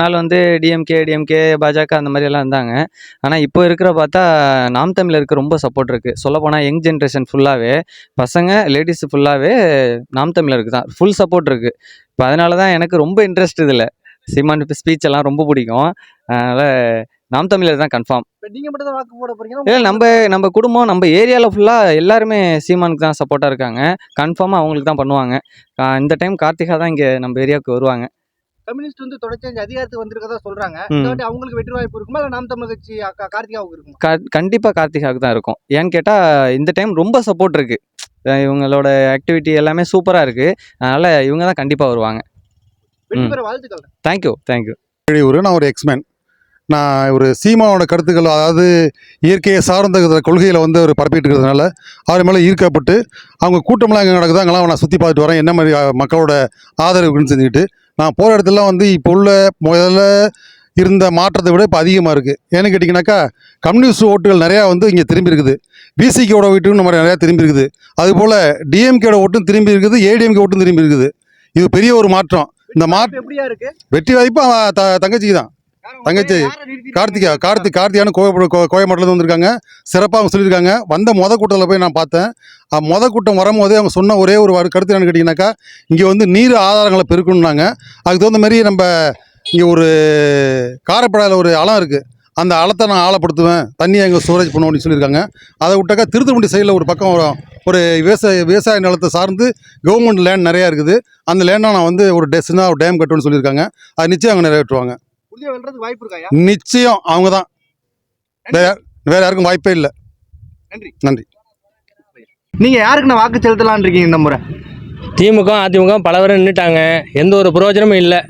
நாள் வந்து DMK DMK பாஜக அந்த மாதிரி எல்லாம் இருந்தாங்க. ஆனால் இப்போ இருக்கிற பார்த்தா நாம் தமிழருக்கு ரொம்ப சப்போர்ட் இருக்குது சொல்லப்போனால் யங் ஜென்ரேஷன் ஃபுல்லாகவே பசங்க லேடிஸ் ஃபுல்லாகவே நாம் தமிழருக்கு தான் ஃபுல் சப்போர்ட் இருக்குது இப்போ அதனால தான் எனக்கு ரொம்ப இன்ட்ரெஸ்ட் இதில். சீமான் ஸ்பீச் எல்லாம் ரொம்ப பிடிக்கும். அதனால் நாம் தமிழர் தான் கன்ஃபார்ம் இப்ப நீங்க மட்டும் தான் வாக்கு போட போறீங்க? இல்லை நம்ம நம்ம குடும்பம் நம்ம ஏரியாவில் ஃபுல்லாக எல்லாருமே சீமானுக்கு தான் சப்போர்ட்டாக இருக்காங்க. கன்ஃபார்மாக அவங்களுக்கு தான் பண்ணுவாங்க. இந்த டைம் கார்த்திகா தான் இங்கே நம்ம ஏரியாவுக்கு வருவாங்க. கம்யூனிஸ்ட் வந்து தொடர்ச்சி அதிகாரத்துக்கு வந்திருக்கதா சொல்றாங்க. அவங்களுக்கு வெற்றி வாய்ப்பு இருக்குமா? இல்ல நாம் தமிழர் கட்சி கார்த்திகாவுக்கு இருக்குமா? கா கண்டிப்பாக கார்த்திகாவுக்கு தான் இருக்கும். ஏன்னு கேட்டால் இந்த டைம் ரொம்ப சப்போர்ட் இருக்குது இவங்களோட ஆக்டிவிட்டி எல்லாமே சூப்பராக இருக்குது அதனால் இவங்க தான் கண்டிப்பாக வருவாங்க. வாழ்த்துக்கள். தேங்க்யூ தேங்க்யூ ஒரு நான் ஒரு எக்ஸ்மேன் நான் ஒரு சீமாவோட கருத்துக்கள் அதாவது இயற்கையை சார்ந்த கொள்கையில் வந்து அவர் பரப்பிட்டு இருக்கிறதுனால அவர் மேலே ஈர்க்கப்பட்டு அவங்க கூட்டம்லாம் எங்கே நடக்குதோ அங்கெல்லாம் நான் சுற்றி பார்த்துட்டு வரேன். என்ன மாதிரி மக்களோட ஆதரவு இருக்குன்னு செஞ்சுக்கிட்டு நான் போகிற இடத்துலலாம் வந்து இப்போ உள்ள முதல்ல இருந்த மாற்றத்தை விட இப்போ அதிகமாக இருக்குது ஏன்னு கேட்டிங்கனாக்கா கம்யூனிஸ்ட் ஓட்டுகள் நிறையா வந்து இங்கே திரும்பி இருக்குது. பிசிகேவோட ஓட்டும் நம்ம நிறையா திரும்பி இருக்குது. அதுபோல் டிஎம்கேட ஓட்டும் திரும்பி இருக்குது. ஏடிஎம்கே ஓட்டும் திரும்பி இருக்குது. இது பெரிய ஒரு மாற்றம். இந்த மா இப்ப எப்படியா இருக்கு? வெற்றி வாய்ப்பு த தங்கச்சிக்கு தான் தங்கச்சி? கார்த்திகா கார்த்திக் கார்த்திகானு கோயம்புடு கோ- கோயம்பேட்டிலேருந்து வந்திருக்காங்க. சிறப்பாக அவங்க சொல்லியிருக்காங்க. வந்த மொத கூட்டத்தில் போய் நான் பார்த்தேன். மொத கூட்டம் வரும்போதே அவங்க சொன்ன ஒரே ஒரு கருத்து என்னன்னு கேட்டிங்கனாக்கா இங்கே வந்து நீர் ஆதாரங்களை பெருக்கணுன்னாங்க அதுக்கு தகுந்த மாதிரி நம்ம இங்கே ஒரு காரப்படாயில் ஒரு அலம் இருக்குது அந்த அளத்தை நான் ஆழப்படுத்துவேன். தண்ணியை எங்கே ஸ்டோரேஜ் பண்ணுவோம் அப்படின்னு சொல்லியிருக்காங்க. அதை விட்டாக்கா திருத்துமுடி சைடில் ஒரு பக்கம் ஒரு ஒரு விவசாய விவசாய நிலத்தை சார்ந்து கவர்மெண்ட் லேண்ட் நிறையா இருக்குது. அந்த லேண்டை நான் வந்து ஒரு டே சின்ன ஒரு டேம் கட்டுவேன்னு சொல்லியிருக்காங்க. அது நிச்சயம் அவங்க நிறைவேற்றுவாங்க. உறுதியா வெல்றதுக்கு வாய்ப்பு இருக்காயா நிச்சயம் அவங்க தான் வேற வேற யாருக்கும் வாய்ப்பே இல்லை. நன்றி. நன்றி. நீங்க யாருக்கு நான் வாக்கு செலுத்தலாம்னு இருக்கீங்க இந்த முறை? திமுக அதிமுக பல பேரும் நின்றுட்டாங்க எந்த ஒரு பிரயோஜனமும் இல்லை.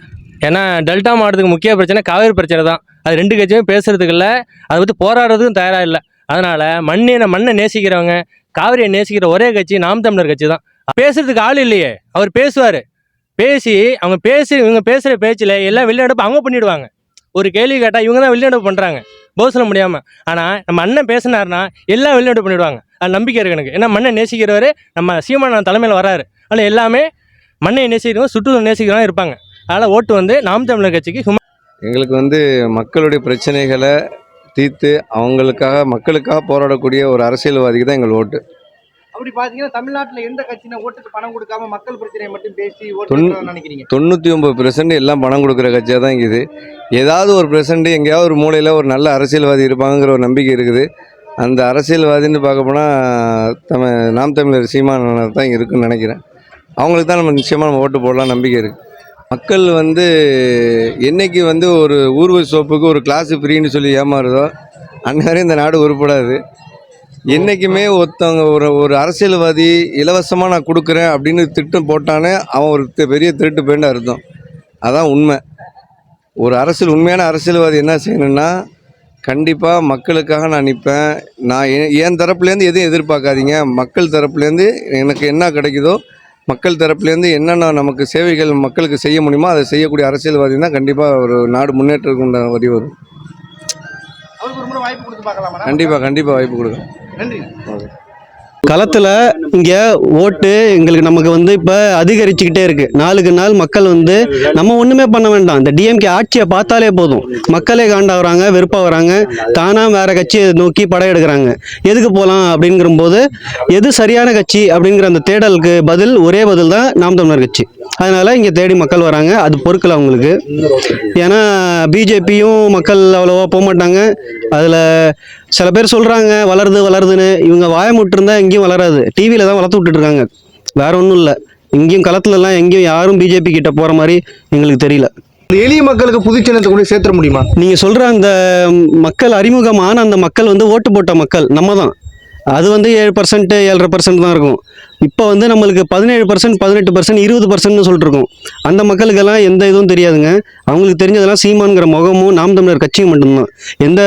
ஏன்னா டெல்டா மாவட்டத்துக்கு முக்கிய பிரச்சனை காவேரி பிரச்சனை தான். அது ரெண்டு கட்சியுமே பேசுறதுக்கு இல்லை. அதை பற்றி போராடுறதுக்கும் தயாராக இல்லை. அதனால் மண்ணை மண்ணை நேசிக்கிறவங்க காவிரியை நேசிக்கிற ஒரே கட்சி நாம் தமிழர் கட்சி தான். பேசுறதுக்கு ஆள் இல்லையே. அவர் பேசுவார். பேசி அவங்க பேசி இவங்க பேசுகிற பேச்சில் எல்லாம் வெளிநடப்பு அவங்க பண்ணிவிடுவாங்க ஒரு கேள்வி கேட்டால் இவங்க தான் வெளிநடப்பு பண்ணுறாங்க பதில் சொல்ல முடியாமல் ஆனால் நம்ம அண்ணன் பேசினாருன்னா எல்லாம் வெளிநடப்பு பண்ணிவிடுவாங்க அது நம்பிக்கை இருக்கு எனக்கு. ஏன்னா மண்ணை நேசிக்கிறவர் நம்ம சீமான தலைமையில் வராரு. ஆனால் எல்லாமே மண்ணை நேசிக்கிறவங்க சுற்றுலா நேசிக்கிறவங்க இருப்பாங்க. அதனால் ஓட்டு வந்து நாம் தமிழர் கட்சிக்கு சும்மா எங்களுக்கு வந்து மக்களுடைய பிரச்சனைகளை தீர்த்து அவங்களுக்காக மக்களுக்காக போராடக்கூடிய ஒரு அரசியல்வாதிக்கு தான் எங்கள் ஓட்டு. அப்படி பாத்தீங்கன்னா தமிழ்நாட்டுல எந்த கட்சினா ஓட்டுக்கு பணம் கொடுக்காம மக்கள் பிரச்சனையை மட்டும் பேசி நினைக்கிறீங்க? தொண்ணூற்றி ஒம்பது பெர்சன்ட் எல்லாம் பணம் கொடுக்குற கட்சியாக தான் இருக்குது. ஏதாவது ஒரு பெர்சன்ட் எங்கேயாவது ஒரு மூலையில் ஒரு நல்ல அரசியல்வாதி இருப்பாங்கிற ஒரு நம்பிக்கை இருக்குது. அந்த அரசியல்வாதின்னு பார்க்க போனால் நம்ம நாம் தமிழர் சீமானவர் தான் இங்கே இருக்குன்னு நினைக்கிறேன். அவங்களுக்கு தான் நம்ம நிச்சயமாக நம்ம ஓட்டு போடலாம் நம்பிக்கை இருக்குது மக்கள் வந்து என்னைக்கு வந்து ஒரு ஊர்வசி சோப்புக்கு ஒரு கிளாஸ் ஃப்ரீன்னு சொல்லி ஏமாறுதோ அந்நேரம் இந்த நாடு உருப்படாது. என்றைக்குமே ஒருத்தவங்க ஒரு ஒரு அரசியல்வாதி இலவசமாக நான் கொடுக்குறேன் அப்படின்னு திட்டம் போட்டானே அவன் ஒரு பெரிய திருட்டு பேண்டு அர்த்தம் அதான் உண்மை. ஒரு அரசியல் உண்மையான அரசியல்வாதி என்ன செய்யணும்னா கண்டிப்பாக மக்களுக்காக நான் நிற்பேன் நான் என் தரப்புலேருந்து எதையும் எதிர்பார்க்காதீங்க. மக்கள் தரப்புலேருந்து எனக்கு என்ன கிடைக்குதோ மக்கள் தரப்புலேருந்து என்னென்ன நமக்கு சேவைகள் மக்களுக்கு செய்ய முடியுமோ அதை செய்யக்கூடிய அரசியல்வாதி தான் கண்டிப்பாக ஒரு நாடு முன்னேற்றத்துக்கு உண்டான வழி வரும். கண்டிப்பாக கண்டிப்பாக வாய்ப்பு கொடுக்கும் நன்றி களத்தில் இங்கே ஓட்டு எங்களுக்கு நமக்கு வந்து இப்போ அதிகரிச்சுக்கிட்டே இருக்கு. நாளுக்கு நாள் மக்கள் வந்து நம்ம ஒன்றுமே பண்ண வேண்டாம். இந்த டிஎம்கே ஆட்சியை பார்த்தாலே போதும். மக்களே காண்டா வராங்க வெறுப்பாக வராங்க. தானாக வேற கட்சியை நோக்கி படையெடுக்கிறாங்க எதுக்கு போகலாம் அப்படிங்கிறபோது எது சரியான கட்சி அப்படிங்கிற அந்த தேடலுக்கு பதில் ஒரே பதில் தான் நாம் தமிழர் கட்சி. அதனால் இங்கே தேடி மக்கள் வராங்க. அது பொறுக்கல அவங்களுக்கு. ஏன்னா பிஜேபியும் மக்கள் அவ்வளோவா போக மாட்டாங்க. அதில் சில பேர் சொல்கிறாங்க வளருது வளருதுன்னு. இவங்க வாயமுட்டிருந்தா எங்கேயும் வளராது. டிவியில் தான் வளர்த்து விட்டுட்டு இருக்காங்க வேற ஒன்றும் இல்லை. எங்கேயும் களத்துலலாம் எங்கேயும் யாரும் பிஜேபி கிட்ட போகிற மாதிரி எங்களுக்கு தெரியல. எளிய மக்களுக்கு புது சின்னத்தை கொண்டு சேர்த்துட முடியுமா? நீங்கள் சொல்கிற அந்த மக்கள் அறிமுகமான அந்த மக்கள் வந்து ஓட்டு போட்ட மக்கள் நம்ம தான். அது வந்து ஏழு பர்சன்ட் ஏழரை பர்சன்ட் தான் இருக்கும். இப்போ வந்து நம்மளுக்கு பதினேழு பர்சன்ட் பதினெட்டு பர்சன்ட் இருபது பர்சன்ட்னு சொல்லிட்டு இருக்கோம் அந்த மக்களுக்கெல்லாம் எந்த இதுவும் தெரியாதுங்க. அவங்களுக்கு தெரிஞ்சதெல்லாம் சீமான்கிற முகமும் நாம் தமிழர் கட்சியும் மட்டும்தான். எந்த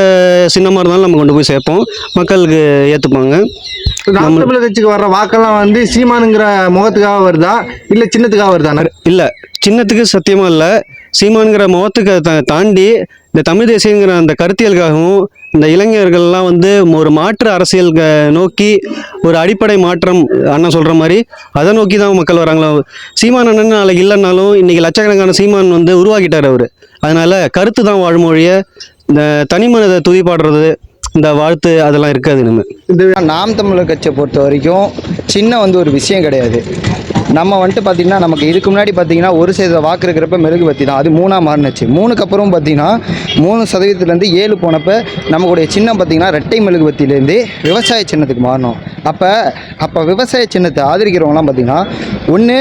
சின்னமாக இருந்தாலும் நம்ம கொண்டு போய் சேர்ப்போம். மக்களுக்கு ஏற்றுப்பாங்க நாம் தமிழர் கட்சிக்கு வர்ற வாக்கெல்லாம் வந்து சீமானுங்கிற முகத்துக்காக வருதா? இல்ல சின்னத்துக்காக வருதா இல்லை சின்னத்துக்கு சத்தியமாக இல்லை. சீமான்கிற முகத்துக்கு தாண்டி இந்த தமிழ் தேசியங்கிற அந்த கருத்தியலுக்காகவும் இந்த இளைஞர்கள்லாம் வந்து ஒரு மாற்று அரசியல் நோக்கி ஒரு அடிப்படை மாற்றம் அண்ணன் சொல்கிற மாதிரி அதை நோக்கி தான் மக்கள் வராங்களோ? சீமான் அண்ணன் நாளைக்கு இல்லைன்னாலும் இன்றைக்கி லட்சக்கணக்கான சீமான் வந்து உருவாக்கிட்டார் அவர். அதனால் கருத்து தான் வாழ்மொழியை இந்த தனி மனதை துதி பாடுறது இந்த வாழ்த்து அதெல்லாம் இருக்காது இனிமேல் நாம் தமிழர் கட்சியை பொறுத்த வரைக்கும் சின்ன வந்து ஒரு விஷயம் கிடையாது. நம்ம வந்துட்டு பார்த்திங்கன்னா நமக்கு இதுக்கு முன்னாடி பார்த்தீங்கன்னா ஒரு சதவீத வாக்கு இருக்கிறப்ப மெழுகுபத்தி தான். அது மூணாக மாறினுச்சு. மூணுக்கு அப்புறம் பார்த்தீங்கன்னா மூணு சதவீதத்துலேருந்து ஏழு போனப்போ நம்மளுடைய சின்னம் பார்த்தீங்கன்னா ரெட்டை மெழுகுபத்திலேருந்து விவசாய சின்னத்துக்கு மாறணும். அப்போ அப்போ விவசாய சின்னத்தை ஆதரிக்கிறவங்களாம் பார்த்தீங்கன்னா ஒன்று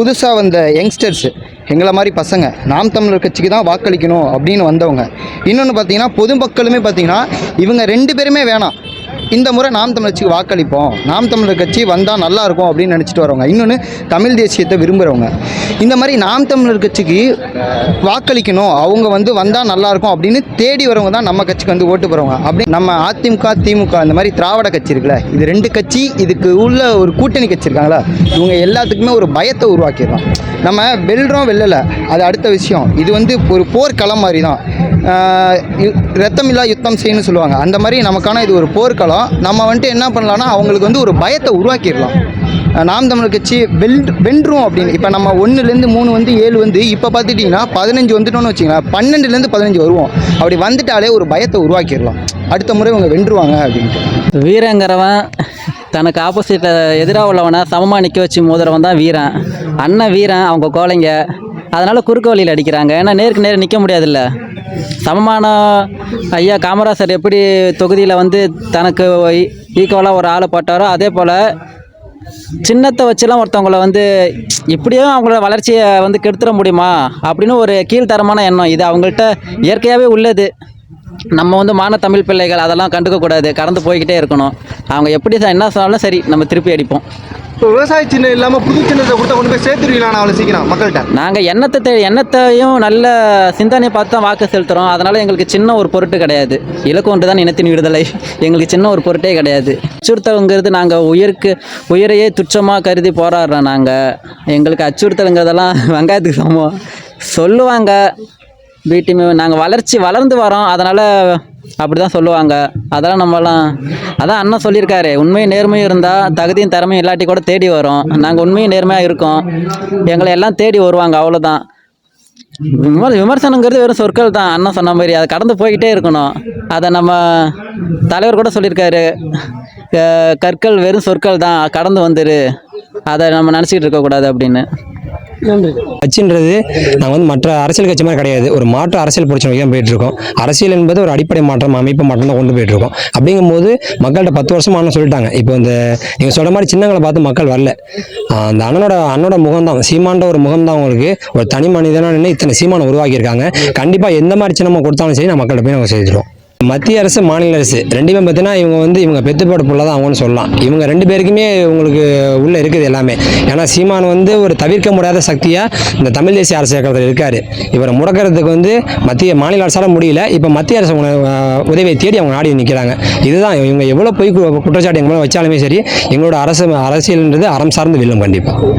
புதுசாக வந்த யங்ஸ்டர்ஸு எங்களை மாதிரி பசங்க நாம் தமிழர் கட்சிக்கு தான் வாக்களிக்கணும் அப்படின்னு வந்தவங்க. இன்னொன்று பார்த்தீங்கன்னா பொதுமக்களுமே பார்த்தீங்கன்னா இவங்க ரெண்டு பேருமே வேணாம். இந்த முறை நாம் தமிழ் கட்சிக்கு வாக்களிப்போம். நாம் தமிழர் கட்சி வந்தால் நல்லா இருக்கும் அப்படின்னு நினச்சிட்டு வரவங்க. இன்னொன்று தமிழ் தேசியத்தை விரும்புகிறவங்க இந்த மாதிரி நாம் தமிழர் கட்சிக்கு வாக்களிக்கணும். அவங்க வந்து வந்தால் நல்லா இருக்கும் அப்படின்னு தேடி வரவங்க தான் நம்ம கட்சிக்கு வந்து ஓட்டு போகிறவங்க அப்படி நம்ம அதிமுக திமுக இந்த மாதிரி திராவிட கட்சி இருக்குல்ல இது ரெண்டு கட்சி இதுக்கு உள்ள ஒரு கூட்டணி கட்சி இருக்காங்களா இவங்க எல்லாத்துக்குமே ஒரு பயத்தை உருவாக்கிடுறோம். நம்ம வெல்றோம் வெல்லலை. அது அடுத்த விஷயம். இது வந்து ஒரு போர்க்களம் மாதிரி தான். ரத்தமில்லா யுத்தம் செய்யணும்னு சொல்லுவாங்க. அந்த மாதிரி நமக்கான இது ஒரு போர்க்களம். நம்ம வந்துட்டு என்ன பண்ணலாம்னா அவங்களுக்கு வந்து ஒரு பயத்தை உருவாக்கிடலாம். நாம் தமிழர் கட்சி வெல் வென்றும் அப்படின்னு. இப்போ நம்ம ஒன்றுலேருந்து மூணு வந்து ஏழு வந்து இப்போ பார்த்துட்டிங்கன்னா பதினஞ்சு வந்துட்டோம்னு வச்சுங்களேன் பன்னெண்டுலேருந்து பதினஞ்சு வருவோம். அப்படி வந்துட்டாலே ஒரு பயத்தை உருவாக்கிடலாம். அடுத்த முறை இவங்க வென்றுவாங்க அப்படின்ட்டு. வீரங்கிறவன் தனக்கு ஆப்போசிட்டில் எதிராக உள்ளவனை சமமாக நிற்க வச்சு மோதுறவன் தான் வீரன். அண்ணன் வீரன் அவங்க கோழைங்க. அதனால் குறுக்கு வழியில் அடிக்கிறாங்க. ஏன்னா நேருக்கு நேர் நிற்க முடியாதுல்ல. சமமான ஐயா காமராசர் எப்படி தொகுதியில் வந்து தனக்கு ஈக்குவலாக ஒரு ஆளை போட்டாரோ அதே போல் சின்னத்தை வச்சுலாம் ஒருத்தவங்கள வந்து இப்படியும் அவங்களோட வளர்ச்சியை வந்து கெடுத்துட முடியுமா? அப்படின்னு ஒரு கீழ்த்தரமான எண்ணம். இது அவங்கள்ட்ட இயற்கையாகவே உள்ளது. நம்ம வந்து மான தமிழ் பிள்ளைகள் அதெல்லாம் கண்டுக்கக்கூடாது. கடந்து போய்கிட்டே இருக்கணும். அவங்க எப்படி என்ன சொன்னாலும் சரி நம்ம திருப்பி அடிப்போம். இப்போ விவசாய சின்னம் இல்லாமல் புது சின்னத்தை கொடுத்தா கொண்டு போய் சேர்த்துருவீங்களா? அவ்வளோ சீக்கிரம் மக்கள்கிட்ட. நாங்கள் எண்ணத்தை தே எண்ணத்தையும் நல்ல சிந்தனையை பார்த்து தான் வாக்கு செலுத்துகிறோம் அதனால் எங்களுக்கு சின்ன ஒரு பொருட்டு கிடையாது. இலக்கு ஒன்று தான் இனத்தின் விடுதலை. எங்களுக்கு சின்ன ஒரு பொருட்டே கிடையாது. அச்சுறுத்தலுங்கிறது நாங்கள் உயிருக்கு உயிரையே துச்சமாக கருதி போராடுறோம் நாங்கள் எங்களுக்கு அச்சுறுத்தலுங்கிறதெல்லாம் வெங்காயத்துக்கு சமம். சொல்லுவாங்க. வீட்டு நாங்கள் வளர்ச்சி வளர்ந்து வரோம். அதனால் அப்படி தான் சொல்லுவாங்க. அதெல்லாம் நம்மலாம் அதான் அண்ணன் சொல்லியிருக்காரு உண்மையும் நேர்மையும் இருந்தால் தகுதியும் திறமையும் இல்லாட்டி கூட தேடி வரும். நாங்கள் உண்மையும் நேர்மையாக இருக்கோம். எங்களை எல்லாம் தேடி வருவாங்க அவ்வளோதான் விமர் விமர்சனங்கிறது வெறும் சொற்கள் தான். அண்ணன் சொன்ன மாதிரி அதை கடந்து போய்கிட்டே இருக்கணும். அதை நம்ம தலைவர் கூட சொல்லியிருக்காரு. கற்கள் வெறும் சொற்கள் தான். கடந்து வந்துரு. அதை நம்ம நினச்சிக்கிட்டு இருக்கக்கூடாது அப்படின்னு. கட்சின்றது நாங்கள் வந்து மற்ற அரசியல் கட்சி மாதிரி கிடையாது. ஒரு மாற்று அரசியல் பிரச்சனை நோக்கி தான் போயிட்டு இருக்கோம் அரசியல் என்பது ஒரு அடிப்படை மாற்றம் அமைப்பு மாற்றம் தான் கொண்டு போயிட்டு இருக்கோம் அப்படிங்கும்போது மக்கள்கிட்ட பத்து வருஷம் ஆனால் சொல்லிட்டாங்க. இப்போ இந்த நீங்கள் சொல்கிற மாதிரி சின்னங்களை பார்த்து மக்கள் வரல. அந்த அண்ணனோட அண்ணனோட முகம் தான் சீமான்ற ஒரு முகம் தான் உங்களுக்கு ஒரு தனி மனிதனாக நின்று இத்தனை சீமானை உருவாக்கியிருக்காங்க. கண்டிப்பாக எந்த மாதிரி சின்னமாக கொடுத்தாலும் சரி நான் மக்கள்கிட்ட போய் நாங்கள் செஞ்சிடுவோம் மத்திய அரசு மாநில அரசு. ரெண்டுமே பார்த்தீங்கன்னா இவங்க வந்து இவங்க பெத்துப்பாடு புள்ள தான் அவங்கன்னு சொல்லலாம். இவங்க ரெண்டு பேருக்குமே உங்களுக்கு உள்ள இருக்குது எல்லாமே. ஏன்னா சீமான் வந்து ஒரு தவிர்க்க முடியாத சக்தியாக இந்த தமிழ் தேசிய அரசு இயக்கத்தில் இருக்கார். இவரை முடக்கிறதுக்கு வந்து மத்திய மாநில அரசால் முடியல. இப்போ மத்திய அரசு உதவியை தேடி அவங்க நாடி நிற்கிறாங்க இதுதான் இவங்க எவ்வளோ போய் கு- குற்றச்சாட்டு எங்களை வச்சாலுமே சரி எங்களோட அரசு அரசியல்ன்றது அறம் சார்ந்து வெல்லும் கண்டிப்பாக